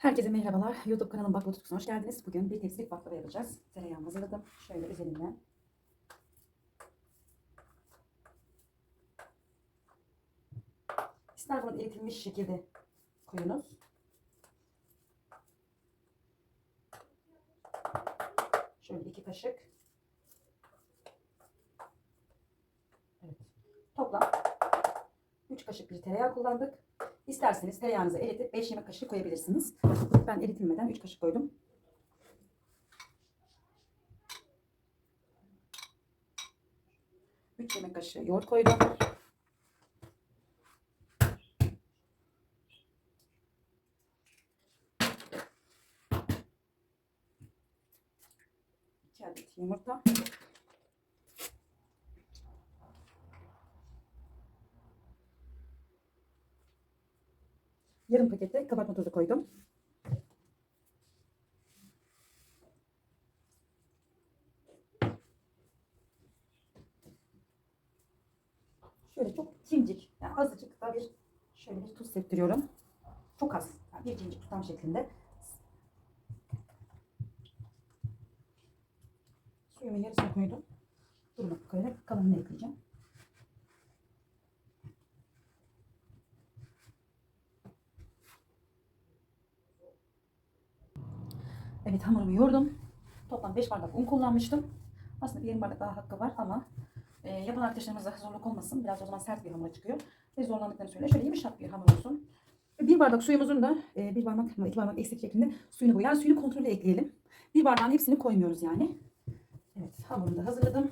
Herkese merhabalar. YouTube kanalım Baklava Tutkusu'na hoş geldiniz. Bugün bir tepsilik baklava yapacağız. Tereyağımı hazırladım. Şöyle üzerine. İster bunu eritilmiş şekilde koyunuz. Şöyle iki kaşık. Evet. Toplam 3 kaşık bir tereyağı kullandık. İsterseniz tereyağınızı eritip 5 yemek kaşığı koyabilirsiniz. Ben eritilmeden 3 kaşık koydum. Üç yemek kaşığı yoğurt koydum. İki adet yumurta. Yarım pakete kabartma tozu koydum. Şöyle çok cincik, yani azıcık da bir şöyle bir tuz sektiriyorum. Çok az, yani bir cincik tutam şeklinde. Suyumun yarısını koydum. Duruma koyarak kalanını ekleyeceğim. Evet hamurumu yoğurdum. Toplam 5 bardak un kullanmıştım. Aslında bir yarım bardak daha hakkı var ama e, yapan arkadaşlarımıza zorluk olmasın. Biraz o zaman sert bir hamura çıkıyor. Ve zorlandıklarını söyle. Şöyle yumuşak bir hamur olsun. Bir bardak suyumuzun da e, bir parmak, iki parmak eksik şeklinde suyunu koy. Yani suyunu kontrollü ekleyelim. Bir bardağın hepsini koymuyoruz yani. Evet hamurumu da hazırladım.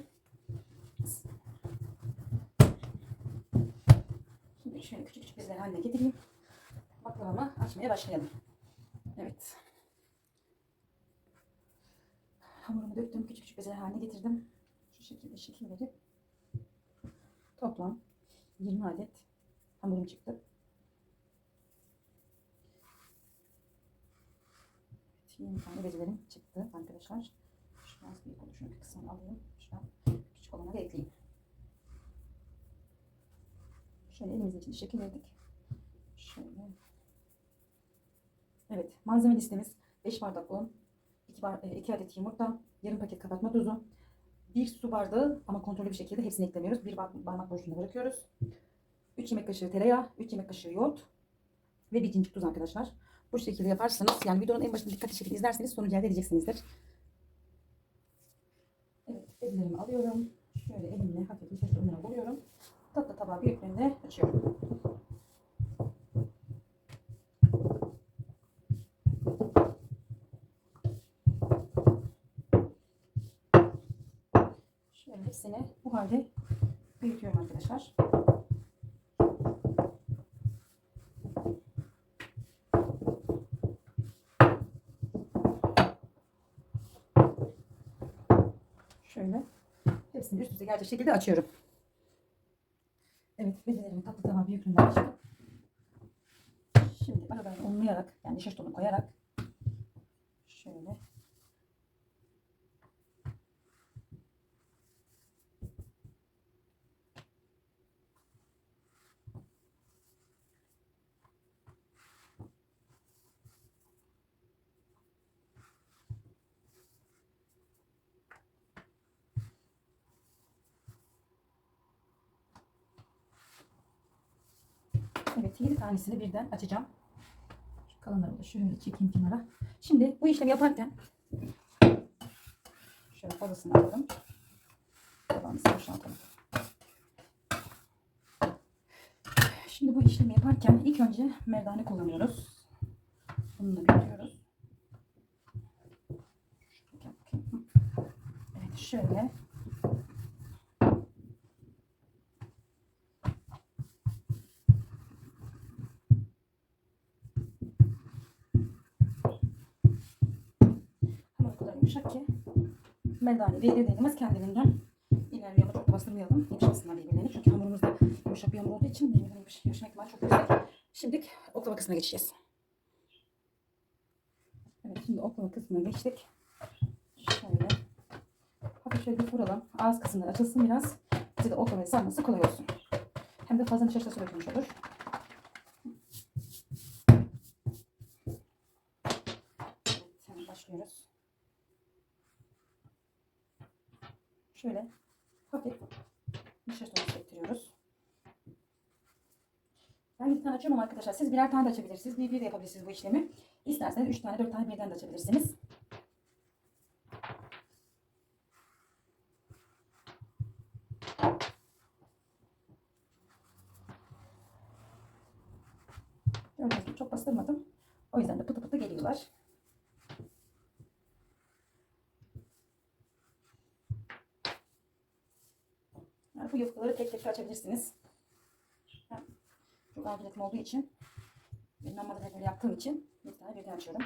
Şimdi şöyle küçük küçük bezler haline getireyim. Baklavamı açmaya başlayalım. Evet. Hamurumu döktüm. Küçük küçük bezeler haline getirdim. Şu şekilde şekil verip toplam 20 adet hamurum çıktı. Evet, 20 tane bezelerim çıktı arkadaşlar. Şu biraz büyük bir kısmını alayım. Şuradan küçük olanı da ekleyeyim. Şöyle elimizin içinde şekil verdik. Şöyle. Evet malzeme listemiz 5 bardak un, 2, bar, 2 adet yumurta, yarım paket kabartma tozu, 1 su bardağı ama kontrollü bir şekilde hepsini eklemiyoruz. Bir bak- parmak boşluğuna bırakıyoruz. 3 yemek kaşığı tereyağı, 3 yemek kaşığı yoğurt ve bir cincik tuz arkadaşlar. Bu şekilde yaparsanız yani videonun en başında dikkatli şekilde izlerseniz sonucu elde edeceksinizdir. Evet bezlerimi alıyorum. Şöyle elimle hafif bir şekilde buluyorum. Tatlı tabağı büyüklüğünde açıyorum. Şöyle hepsini bu halde büyütüyorum arkadaşlar. Şöyle hepsini üst üste gelecek şekilde açıyorum. Evet bezelerimi tatlı tabağı büyüklüğünde açtım. Şimdi aralarını unlayarak yani şaş dolu koyarak şöyle Evet 7 tanesini birden açacağım. Şu kalanları da şöyle çekeyim kenara. Şimdi bu işlemi yaparken şöyle fazlasını alalım. Tabağımızı boşaltalım. Şimdi bu işlemi yaparken ilk önce merdane kullanıyoruz. Bunu da bitiriyoruz. Evet şöyle Hamur o kadar yumuşak ki merdane verir denilmez kendiliğinden ilerliyor ama çok bastırmayalım. Yumuşasınlar birbirlerini. Çünkü hamurumuz da yumuşak bir hamur olduğu için birbirine yumuş- yumuşama ihtimali çok yüksek. Şimdi oklava kısmına geçeceğiz. Evet şimdi oklava kısmına geçtik. Şöyle. Hafif şöyle bir vuralım. Ağız kısımları açılsın biraz. Bize de oklavayı sarması kolay olsun. Hem de fazla nişasta su dökülmüş olur. Şöyle hafif nişasta tozu sektiriyoruz. Ben 7 tane açıyorum arkadaşlar siz birer tane de açabilirsiniz. Bir bir de yapabilirsiniz bu işlemi. İsterseniz 3 tane 4 tane birden de açabilirsiniz. Gördüğünüz gibi çok bastırmadım. O yüzden de pıtı pıtı geliyorlar. Yani bu yufkaları tek tek açabilirsiniz. Ben çok aciletim olduğu için ve normalde de böyle yaptığım için bir tane birden açıyorum.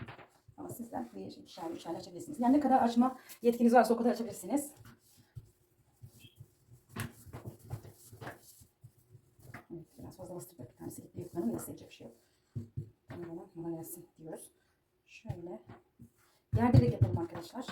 Ama sizler bir, ikişer, üçer açabilirsiniz. Yani ne kadar açma yetkiniz varsa o kadar açabilirsiniz. Evet, biraz fazla bastırdık bir tanesi gitti yufkanın. Neyse yapacak bir şey yok. Tamam ama bana gelsin diyoruz. Şöyle. Yerde de yapalım arkadaşlar.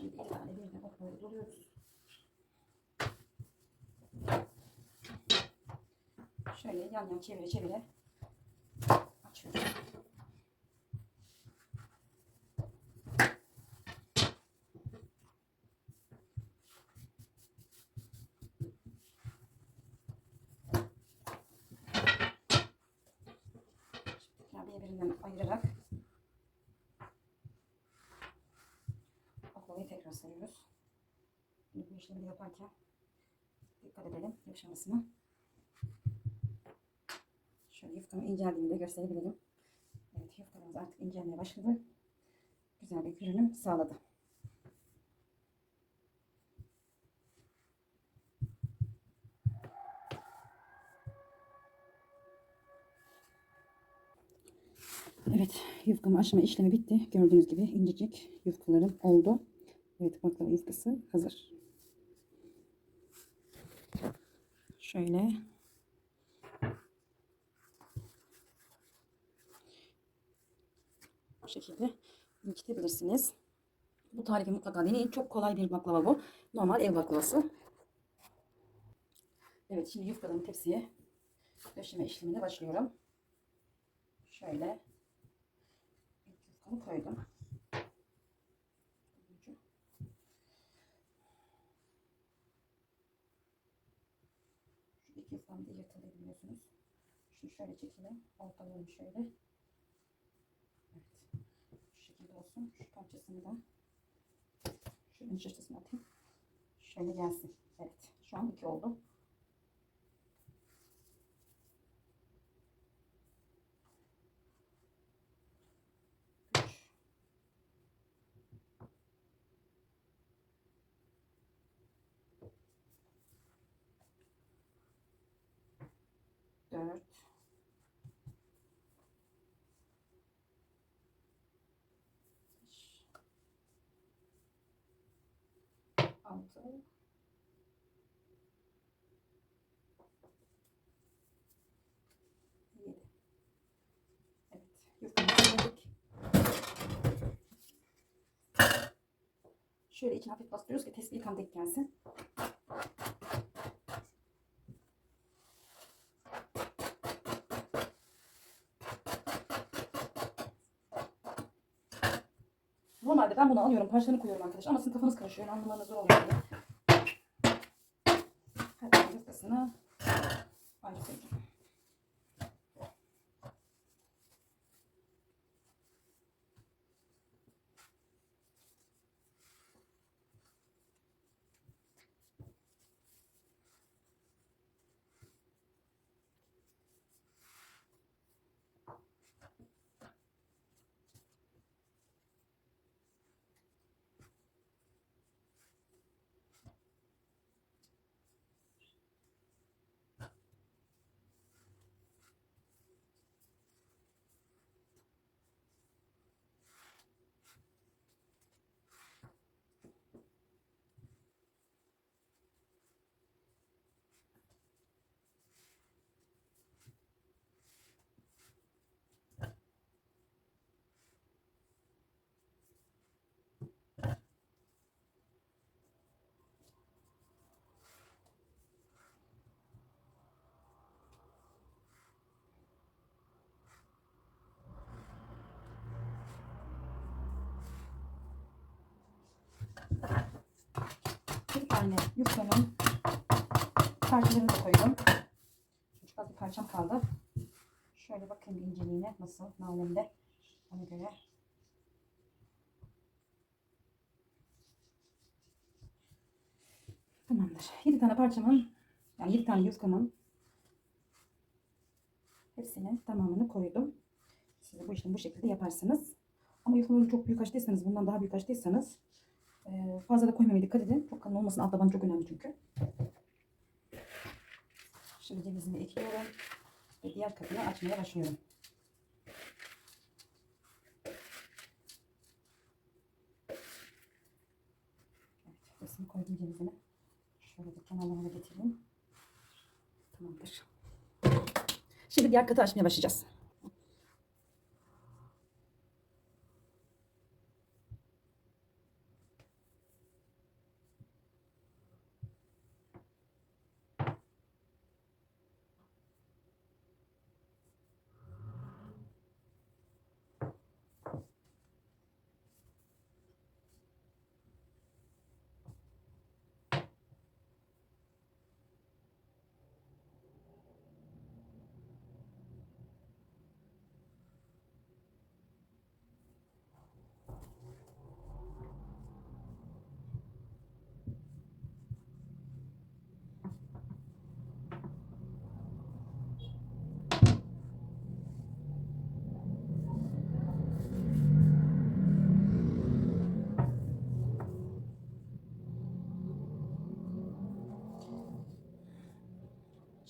Şimdi iki tane birden bak böyle doluyoruz. Şöyle yan yan çevire çevire açıyoruz. Şimdi birbirinden ayırarak oklavayı tekrar sarıyoruz. Bu işlemi yaparken dikkat edelim yapışmasına. Şöyle yufkamın inceldiğini de gösterebilirim. Evet yufkamız artık incelmeye başladı. Güzel bir görünüm sağladı. Evet yufkamı açma işlemi bitti. Gördüğünüz gibi incecik yufkalarım oldu. Evet baklava yufkası hazır. Şöyle şekilde incitebilirsiniz. Bu tarifi mutlaka deneyin. Çok kolay bir baklava bu. Normal ev baklavası. Evet şimdi yufkalarımı tepsiye döşeme işlemine başlıyorum. Şöyle yufkamı koydum. Şu iki yufkamı da yırtılıyor biliyorsunuz. Şunu şöyle çekelim. Ortalıyorum şöyle. Evet. Şu olsun. Şu parçasını da şunun içerisine atayım. Şöyle gelsin. Evet. Şu an iki oldu. Dört. Altı. Evet. Yufkamızı. Şöyle içine hafif bastırıyoruz ki tespih tam denk gelsin. Normalde ben bunu alıyorum, parçalarını koyuyorum arkadaşlar. Ama sizin kafanız karışıyor, anlamanız zor oluyor tane yufkamın parçalarını koydum. Çok az bir parçam kaldı. Şöyle bakayım inceliğine nasıl nalemde. Ona göre. Tamamdır. 7 tane parçamın yani 7 tane yufkamın hepsini tamamını koydum. Siz bu işlemi bu şekilde yaparsınız. Ama yufkaları çok büyük açtıysanız, bundan daha büyük açtıysanız e, fazla da koymamaya dikkat edin. Çok kalın olmasın. Alt çok önemli çünkü. Şimdi cevizimi ekliyorum. Ve diğer katını açmaya başlıyorum. Evet, hepsini koydum cevizini. Şöyle de kenarlarına getireyim. Tamamdır. Şimdi diğer katı açmaya başlayacağız.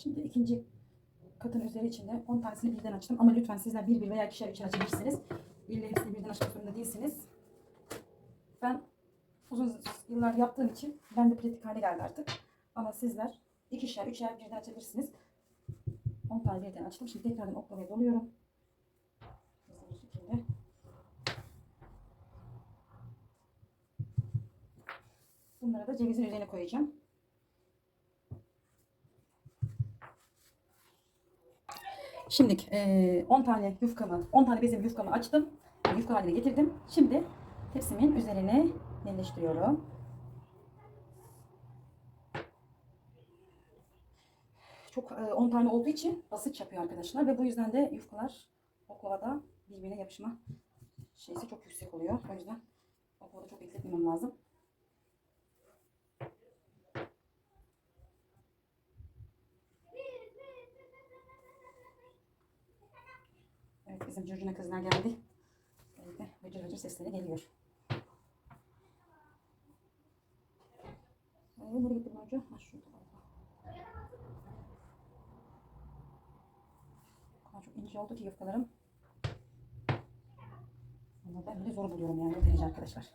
Şimdi ikinci katın üzeri içinde 10 tanesini birden açtım. Ama lütfen sizler bir bir veya ikişer ikişer açabilirsiniz. İlle hepsini birden açmak zorunda değilsiniz. Ben uzun yıllar yaptığım için ben de pratik hale geldi artık. Ama sizler ikişer üçer birden açabilirsiniz. 10 tane birden açtım. Şimdi tekrardan oklavaya doluyorum. Hızlı. Bunları da cevizin üzerine koyacağım. Şimdi eee, 10 tane yufkamı, 10 tane bezim yufkamı açtım. Yufka haline getirdim. Şimdi tepsimin üzerine yerleştiriyorum. Çok eee, 10 tane olduğu için basınç yapıyor arkadaşlar ve bu yüzden de yufkalar oklavada birbirine yapışma şeysi çok yüksek oluyor. O yüzden oklavada çok bekletmemem lazım. Bizim curcuna kızlar geldi. Böyle vıcır vıcır sesleri geliyor. Ee, nereye gitti bu ucu? Ha şurada galiba. Çok ince oldu ki yufkalarım. Ama ben bile zor buluyorum yani o arkadaşlar.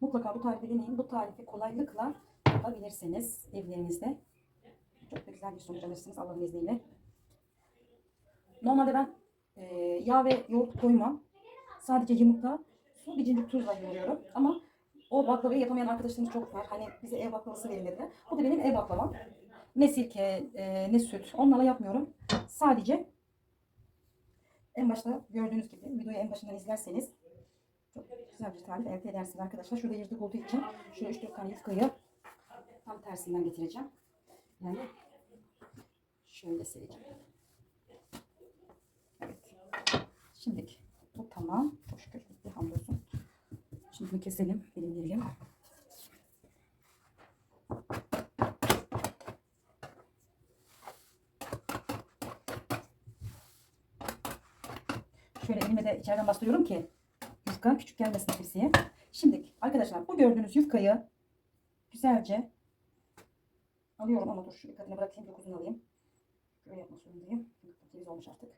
Mutlaka bu tarifi deneyin. Bu tarifi kolaylıkla yapabilirsiniz evlerinizde. Çok da güzel bir sonuç alırsınız Allah'ın izniyle. Normalde ben e, yağ ve yoğurt koymam. Sadece yumurta, su, bir cincik tuzla yoğuruyorum. Ama o baklavayı yapamayan arkadaşlarımız çok var. Hani bize ev baklavası verin. Bu da benim ev baklavam. Ne sirke, e, ne süt. Onlarla yapmıyorum. Sadece en başta gördüğünüz gibi videoyu en başından izlerseniz çok güzel bir tarif elde edersiniz arkadaşlar. Şurada yırtık olduğu için şöyle 3-4 tane yufkayı tam tersinden getireceğim. Yani şöyle sereceğim. Evet. Şimdilik bu tamam. Çok şükür bitti hamdolsun. Şimdi bunu keselim, dilimleyelim. Şöyle elime de içeriden bastırıyorum ki yufka küçük gelmesin tepsiye. Şimdi arkadaşlar bu gördüğünüz yufkayı güzelce alıyorum ama dur şu dikkatine bırakayım dokuzunu alayım. Böyle yapmak zorundayım. Ceviz olmuş artık.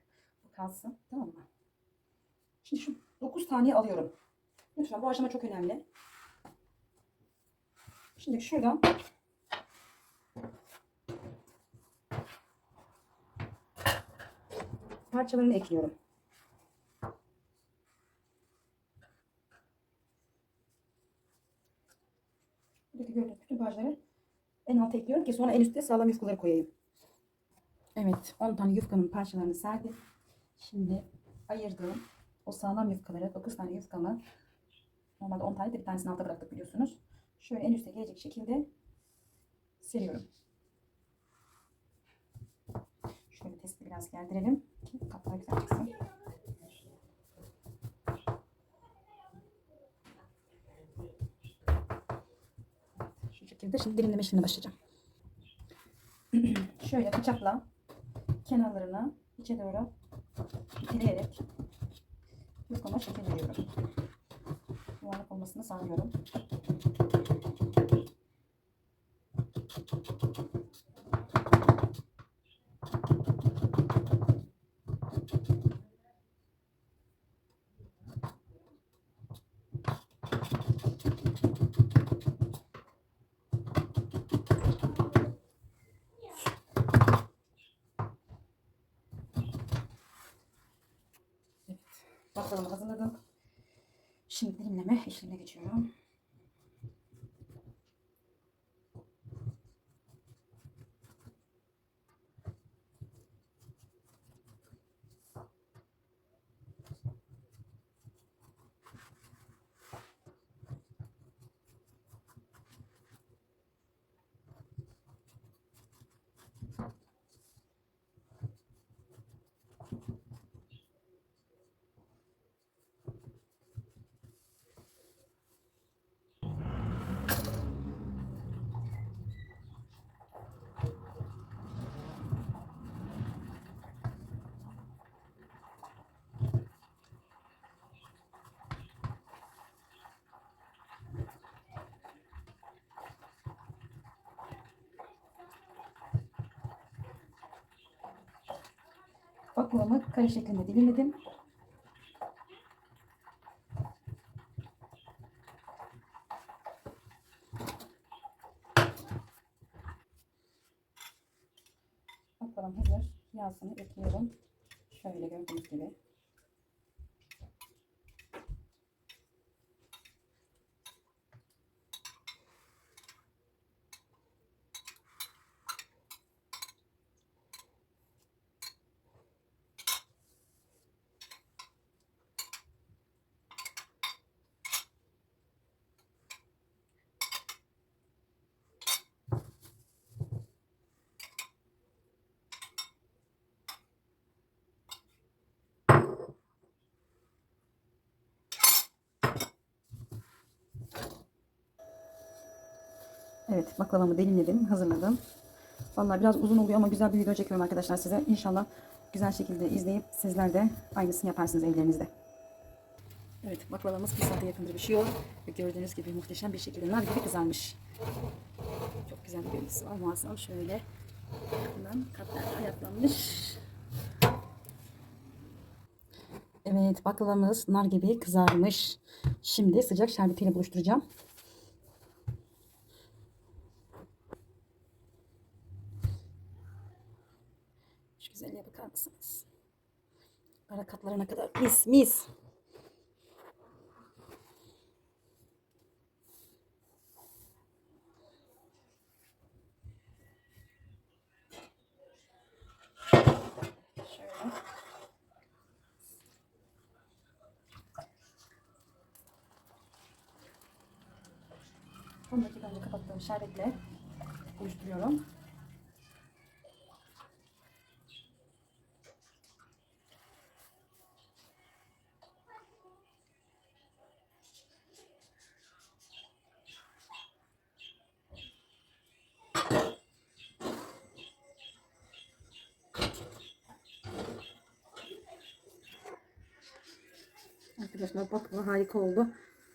Bu kalsın. Tamam mı? Şimdi şu 9 tane alıyorum. Lütfen bu aşama çok önemli. Şimdi şuradan parçalarını ekliyorum. Buradaki gördüğünüz bütün parçaları en alta ekliyorum ki sonra en üstte sağlam yufkaları koyayım. Evet 10 tane yufkanın parçalarını serdim. Şimdi ayırdığım o sağlam yufkaları 9 tane yufkamı normalde 10 tane de bir tanesini alta bıraktık biliyorsunuz. şöyle en üste gelecek şekilde seriyorum. Şöyle testi biraz gerdirelim ki katlar güzel çıksın. Şu şekilde şimdi dilimleme işlemine başlayacağım. Şöyle bıçakla kenarlarını içe doğru itileyerek yufkama şekil veriyorum. Yuvarlak olmasını sağlıyorum. Evet. Baklavamı hazırladım. Dilimleme işlemine geçiyorum. Baklavamı kare şeklinde dilimledim. Baklavam hazır. Yağsını ekliyorum. Şöyle gördüğünüz gibi. Evet baklavamı dilimledim, hazırladım. Vallahi biraz uzun oluyor ama güzel bir video çekiyorum arkadaşlar size. İnşallah güzel şekilde izleyip sizler de aynısını yaparsınız evlerinizde. Evet baklavamız bir saate yakındır pişiyor. Ve gördüğünüz gibi muhteşem bir şekilde nar gibi kızarmış. Çok güzel bir görüntüsü var muazzam. Şöyle yakından katlar ayaklanmış. Evet baklavamız nar gibi kızarmış. Şimdi sıcak şerbetiyle buluşturacağım. Şu güzelliğe bakar mısınız? Ara katlarına kadar mis mis. Şöyle. On dakika önce kapattığım şerbetle Arkadaşlar baklava harika oldu.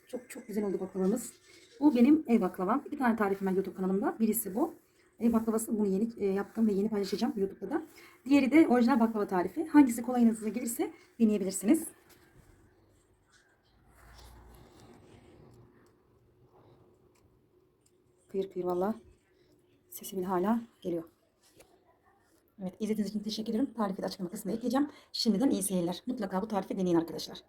Çok çok güzel oldu baklavamız. Bu benim ev baklavam. İki tane tarifim var YouTube kanalımda. Birisi bu. Ev baklavası bunu yeni e, yaptım ve yeni paylaşacağım YouTube'da da. Diğeri de orijinal baklava tarifi. Hangisi kolayınıza gelirse deneyebilirsiniz. Kıyır kıyır valla. Sesi hala geliyor. Evet izlediğiniz için teşekkür ederim. Tarifi de açıklama kısmına ekleyeceğim. Şimdiden iyi seyirler. Mutlaka bu tarifi deneyin arkadaşlar.